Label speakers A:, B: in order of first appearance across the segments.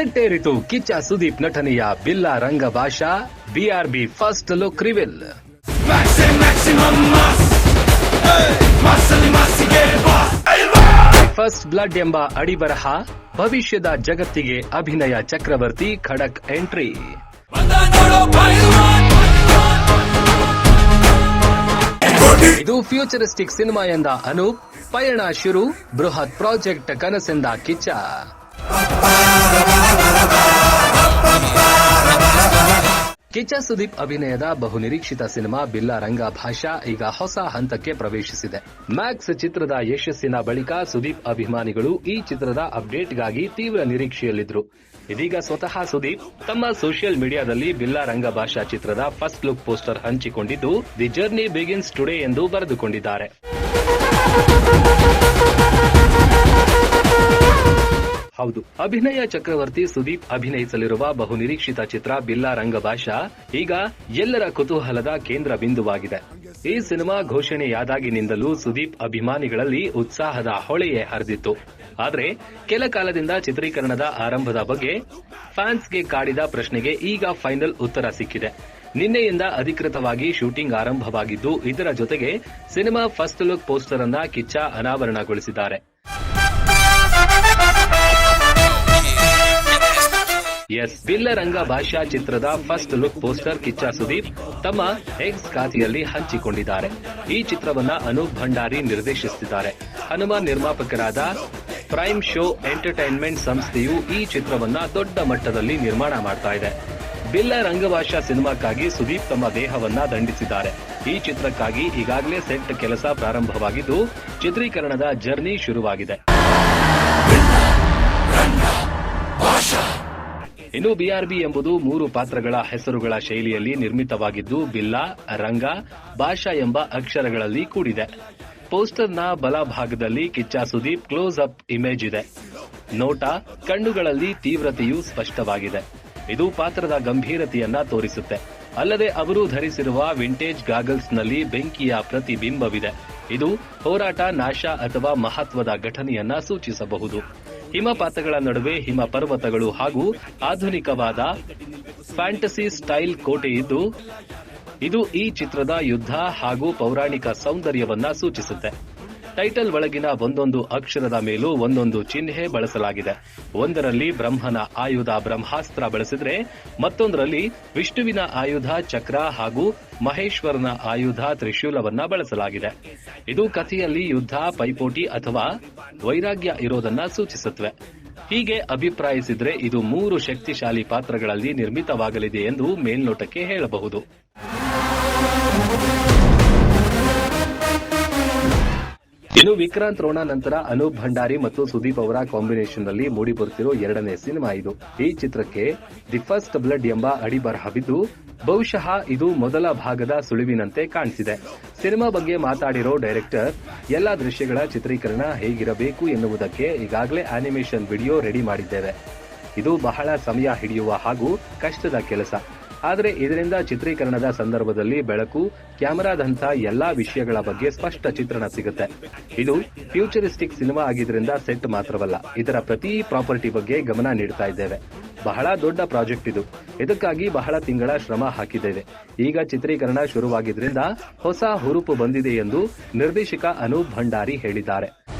A: ಸೆಟ್ಟೇರಿತು ಕಿಚ್ಚ ಸುದೀಪ್ ನಟನೆಯ Billa Ranga Baasha BRB first look reveal. First blood ಎಂಬ ಅಡಿಬರಹ ಭವಿಷ್ಯದ ಜಗತ್ತಿಗೆ ಅಭಿನಯ ಚಕ್ರವರ್ತಿ ಖಡಕ್ ಎಂಟ್ರಿ. ಇದು ಫ್ಯೂಚರಿಸ್ಟಿಕ್ ಸಿನಿಮಾ ಎಂದ ಅನೂಪ್ ಪಯಣ ಶುರು ಬೃಹತ್ ಪ್ರಾಜೆಕ್ಟ್ ಕನಸೆಂದ ಕಿಚ್ಚ. ಕಿಚ್ಚ ಸುದೀಪ್ ಅಭಿನಯದ ಬಹುನಿರೀಕ್ಷಿತ ಸಿನಿಮಾ ಬಿಲ್ಲ ರಂಗ ಭಾಷಾ ಈಗ ಹೊಸ ಹಂತಕ್ಕೆ ಪ್ರವೇಶಿಸಿದೆ. ಮ್ಯಾಕ್ಸ್ ಚಿತ್ರದ ಯಶಸ್ಸಿನ ಬಳಿಕ ಸುದೀಪ್ ಅಭಿಮಾನಿಗಳು ಈ ಚಿತ್ರದ ಅಪ್ಡೇಟ್ಗಾಗಿ ತೀವ್ರ ನಿರೀಕ್ಷೆಯಲ್ಲಿದ್ದರು ಇದೀಗ ಸ್ವತಃ ಸುದೀಪ್ ತಮ್ಮ ಸೋಷಿಯಲ್ ಮೀಡಿಯಾದಲ್ಲಿ ಬಿಲ್ಲ ರಂಗ ಭಾಷಾ ಚಿತ್ರದ ಫಸ್ಟ್ ಲುಕ್ ಪೋಸ್ಟರ್ ಹಂಚಿಕೊಂಡಿದ್ದು, ದಿ ಜರ್ನಿ ಬಿಗಿನ್ಸ್ ಟುಡೇ ಎಂದು ಬರೆದುಕೊಂಡಿದ್ದಾರೆ. ಹೌದು. ಅಭಿನಯ ಚಕ್ರವರ್ತಿ ಸುದೀಪ್ ಅಭಿನಯಿಸಲಿರುವ ಬಹುನಿರೀಕ್ಷಿತ ಚಿತ್ರ ಬಿಲ್ಲಾ ರಂಗಭಾಷ ಈಗ ಎಲ್ಲರ ಕುತೂಹಲದ ಕೇಂದ್ರ ಬಿಂದುವಾಗಿದೆ. ಈ ಸಿನಿಮಾ ಘೋಷಣೆಯಾದಾಗಿನಿಂದಲೂ ಸುದೀಪ್ ಅಭಿಮಾನಿಗಳಲ್ಲಿ ಉತ್ಸಾಹದ ಹೊಳೆಯೇ ಹರಿದಿತ್ತು. ಆದರೆ ಕೆಲ ಕಾಲದಿಂದ ಚಿತ್ರೀಕರಣದ ಆರಂಭದ ಬಗ್ಗೆ ಫ್ಯಾನ್ಸ್ಗೆ ಕಾಡಿದ ಪ್ರಶ್ನೆಗೆ ಈಗ ಫೈನಲ್ ಉತ್ತರ ಸಿಕ್ಕಿದೆ. ನಿನ್ನೆಯಿಂದ ಅಧಿಕೃತವಾಗಿ ಶೂಟಿಂಗ್ ಆರಂಭವಾಗಿದ್ದು ಇದರ ಜೊತೆಗೆ ಸಿನಿಮಾ ಫಸ್ಟ್ ಲುಕ್ ಪೋಸ್ಟರ್ ಅನ್ನ ಕಿಚ್ಚ ಅನಾವರಣಗೊಳಿಸಿದ್ದಾರೆ. ಎಸ್ ಬಿಲ್ಲರಂಗ ಭಾಷಾ ಚಿತ್ರದ first look poster Kichcha Sudeep ತಮ್ಮ ಎಕ್ಸ್ ಖಾತೆಯಲ್ಲಿ ಹಂಚಿಕೊಂಡಿದ್ದಾರೆ. ಈ ಚಿತ್ರವನ್ನ ಅನೂಪ್ ಭಂಡಾರಿ ನಿರ್ದೇಶಿಸುತ್ತಿದ್ದಾರೆ ಹನುಮಾನ್ ನಿರ್ಮಾಪಕರಾದ ಪ್ರೈಮ್ ಶೋ ಎಂಟರ್ಟೈನ್ಮೆಂಟ್ ಸಂಸ್ಥೆಯು ಈ ಚಿತ್ರವನ್ನ ದೊಡ್ಡ ಮಟ್ಟದಲ್ಲಿ ನಿರ್ಮಾಣ ಮಾಡ್ತಾ ಇದೆ. ಬಿಲ್ಲ ರಂಗಭಾಷಾ ಸಿನಿಮಾಕ್ಕಾಗಿ ಸುದೀಪ್ ತಮ್ಮ ದೇಹವನ್ನ ದಂಡಿಸಿದ್ದಾರೆ. ಈ ಚಿತ್ರಕ್ಕಾಗಿ ಈಗಾಗಲೇ ಸೆಟ್ ಕೆಲಸ ಪ್ರಾರಂಭವಾಗಿದ್ದು ಚಿತ್ರೀಕರಣದ ಜರ್ನಿ ಶುರುವಾಗಿದೆ. ಇನ್ನು ಬಿಆರ್ಬಿ ಎಂಬುದು ಮೂರು ಪಾತ್ರಗಳ ಹೆಸರುಗಳ ಶೈಲಿಯಲ್ಲಿ ನಿರ್ಮಿತವಾಗಿದ್ದು, ಬಿಲ್ಲಾ, ರಂಗ, ಭಾಷಾ ಎಂಬ ಅಕ್ಷರಗಳಲ್ಲಿ ಕೂಡಿದೆ. ಪೋಸ್ಟರ್ನ ಬಲಭಾಗದಲ್ಲಿ Kichcha Sudeep close up image ಇದೆ. ನೋಟ, ಕಣ್ಣುಗಳಲ್ಲಿ ತೀವ್ರತೆಯು ಸ್ಪಷ್ಟವಾಗಿದೆ. ಇದು ಪಾತ್ರದ ಗಂಭೀರತೆಯನ್ನ ತೋರಿಸುತ್ತೆ. ಅಲ್ಲದೆ ಅವರು ಧರಿಸಿರುವ ವಿಂಟೇಜ್ ಗಾಗಲ್ಸ್ನಲ್ಲಿ ಬೆಂಕಿಯ ಪ್ರತಿಬಿಂಬವಿದೆ. ಇದು ಹೋರಾಟ, ನಾಶ ಅಥವಾ ಮಹತ್ವದ ಘಟನೆಯನ್ನ ಸೂಚಿಸಬಹುದು. ಹಿಮಪಾತಗಳ ನಡುವೆ ಹಿಮ ಪರ್ವತಗಳು ಹಾಗೂ ಆಧುನಿಕವಾದ ಫ್ಯಾಂಟಸಿ ಸ್ಟೈಲ್ ಕೋಟೆ ಇದ್ದು, ಇದು ಈ ಚಿತ್ರದ ಯುದ್ಧ ಹಾಗೂ ಪೌರಾಣಿಕ ಸೌಂದರ್ಯವನ್ನ ಸೂಚಿಸುತ್ತೆ. ಟೈಟಲ್ ಒಳಗಿನ ಒಂದೊಂದು ಅಕ್ಷರದ ಮೇಲೂ ಒಂದೊಂದು ಚಿಹ್ನೆ ಬಳಸಲಾಗಿದೆ. ಒಂದರಲ್ಲಿ ಬ್ರಹ್ಮನ ಆಯುಧ ಬ್ರಹ್ಮಾಸ್ತ್ರ ಬಳಸಿದ್ರೆ, ಮತ್ತೊಂದರಲ್ಲಿ ವಿಷ್ಣುವಿನ ಆಯುಧ ಚಕ್ರ ಹಾಗೂ ಮಹೇಶ್ವರನ ಆಯುಧ ತ್ರಿಶೂಲವನ್ನ ಬಳಸಲಾಗಿದೆ. ಇದು ಕಥೆಯಲ್ಲಿ ಯುದ್ಧ, ಪೈಪೋಟಿ ಅಥವಾ ವೈರಾಗ್ಯ ಇರೋದನ್ನ ಸೂಚಿಸುತ್ತವೆ. ಹೀಗೆ ಅಭಿಪ್ರಾಯಿಸಿದ್ರೆ ಇದು ಮೂರು ಶಕ್ತಿಶಾಲಿ ಪಾತ್ರಗಳಲ್ಲಿ ನಿರ್ಮಿತವಾಗಲಿದೆ ಎಂದು ಮೇಲ್ನೋಟಕ್ಕೆ ಹೇಳಬಹುದು. ಇನ್ನು ವಿಕ್ರಾಂತ್ ರೋಣ ನಂತರ ಅನೂಪ್ ಭಂಡಾರಿ ಮತ್ತು ಸುದೀಪ್ ಅವರ ಕಾಂಬಿನೇಷನ್ನಲ್ಲಿ ಮೂಡಿಬರುತ್ತಿರೋ ಎರಡನೇ ಸಿನಿಮಾ ಇದು. ಈ ಚಿತ್ರಕ್ಕೆ ದಿ ಫಸ್ಟ್ ಬ್ಲಡ್ ಎಂಬ ಅಡಿಬರಹವಿದ್ದು ಬಹುಶಃ ಇದು ಮೊದಲ ಭಾಗದ ಸುಳಿವಿನಂತೆ ಕಾಣಿಸಿದೆ. ಸಿನಿಮಾ ಬಗ್ಗೆ ಮಾತಾಡಿರೋ ಡೈರೆಕ್ಟರ್ ಎಲ್ಲ ದೃಶ್ಯಗಳ ಚಿತ್ರೀಕರಣ ಹೇಗಿರಬೇಕು ಎನ್ನುವುದಕ್ಕೆ ಈಗಾಗಲೇ ಆನಿಮೇಷನ್ ವಿಡಿಯೋ ರೆಡಿ ಮಾಡಿದ್ದೇವೆ. ಇದು ಬಹಳ ಸಮಯ ಹಿಡಿಯುವ ಹಾಗೂ ಕಷ್ಟದ ಕೆಲಸ. ಆದರೆ ಇದರಿಂದ ಚಿತ್ರೀಕರಣದ ಸಂದರ್ಭದಲ್ಲಿ ಬೆಳಕು ಕ್ಯಾಮರಾದಂಥ ಎಲ್ಲಾ ವಿಷಯಗಳ ಬಗ್ಗೆ ಸ್ಪಷ್ಟ ಚಿತ್ರಣ ಸಿಗುತ್ತೆ. ಇದು ಫ್ಯೂಚರಿಸ್ಟಿಕ್ ಸಿನಿಮಾ ಆಗಿದ್ರಿಂದ ಸೆಟ್ ಮಾತ್ರವಲ್ಲ, ಇದರ ಪ್ರತಿ ಪ್ರಾಪರ್ಟಿ ಬಗ್ಗೆ ಗಮನ ನೀಡ್ತಾ ಇದ್ದೇವೆ. ಬಹಳ ದೊಡ್ಡ ಪ್ರಾಜೆಕ್ಟ್ ಇದು. ಇದಕ್ಕಾಗಿ ಬಹಳ ತಿಂಗಳ ಶ್ರಮ ಹಾಕಿದ್ದೇವೆ. ಈಗ ಚಿತ್ರೀಕರಣ ಶುರುವಾಗಿದ್ರಿಂದ ಹೊಸ ಹುರುಪು ಬಂದಿದೆ ಎಂದು ನಿರ್ದೇಶಕ ಅನೂಪ್ ಭಂಡಾರಿ ಹೇಳಿದ್ದಾರೆ.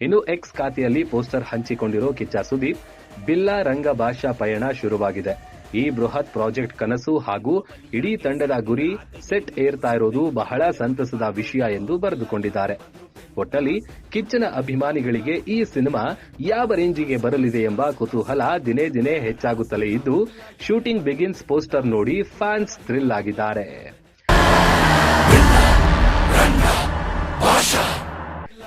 A: ಇನ್ನು ಎಕ್ಸ್ ಖಾತೆಯಲ್ಲಿ ಪೋಸ್ಟರ್ ಹಂಚಿಕೊಂಡಿರೋ ಕಿಚ್ಚ ಸುದೀಪ್, ಬಿಲ್ಲಾ ರಂಗ ಭಾಷಾ ಪಯಣ ಶುರುವಾಗಿದೆ. ಈ ಬೃಹತ್ ಪ್ರಾಜೆಕ್ಟ್ ಕನಸು ಹಾಗೂ ಇಡೀ ತಂಡದ ಗುರಿ ಸೆಟ್ ಏರ್ತಾ ಇರೋದು ಬಹಳ ಸಂತಸದ ವಿಷಯ ಎಂದು ಬರೆದುಕೊಂಡಿದ್ದಾರೆ. ಒಟ್ಟಲ್ಲಿ ಕಿಚ್ಚನ ಅಭಿಮಾನಿಗಳಿಗೆ ಈ ಸಿನಿಮಾ ಯಾವ ರೇಂಜಿಗೆ ಬರಲಿದೆ ಎಂಬ ಕುತೂಹಲ ದಿನೇ ದಿನೇ ಹೆಚ್ಚಾಗುತ್ತಲೇ ಇದ್ದು, ಶೂಟಿಂಗ್ ಬಿಗಿನ್ಸ್ ಪೋಸ್ಟರ್ ನೋಡಿ ಫ್ಯಾನ್ಸ್ ಥ್ರಿಲ್ ಆಗಿದ್ದಾರೆ.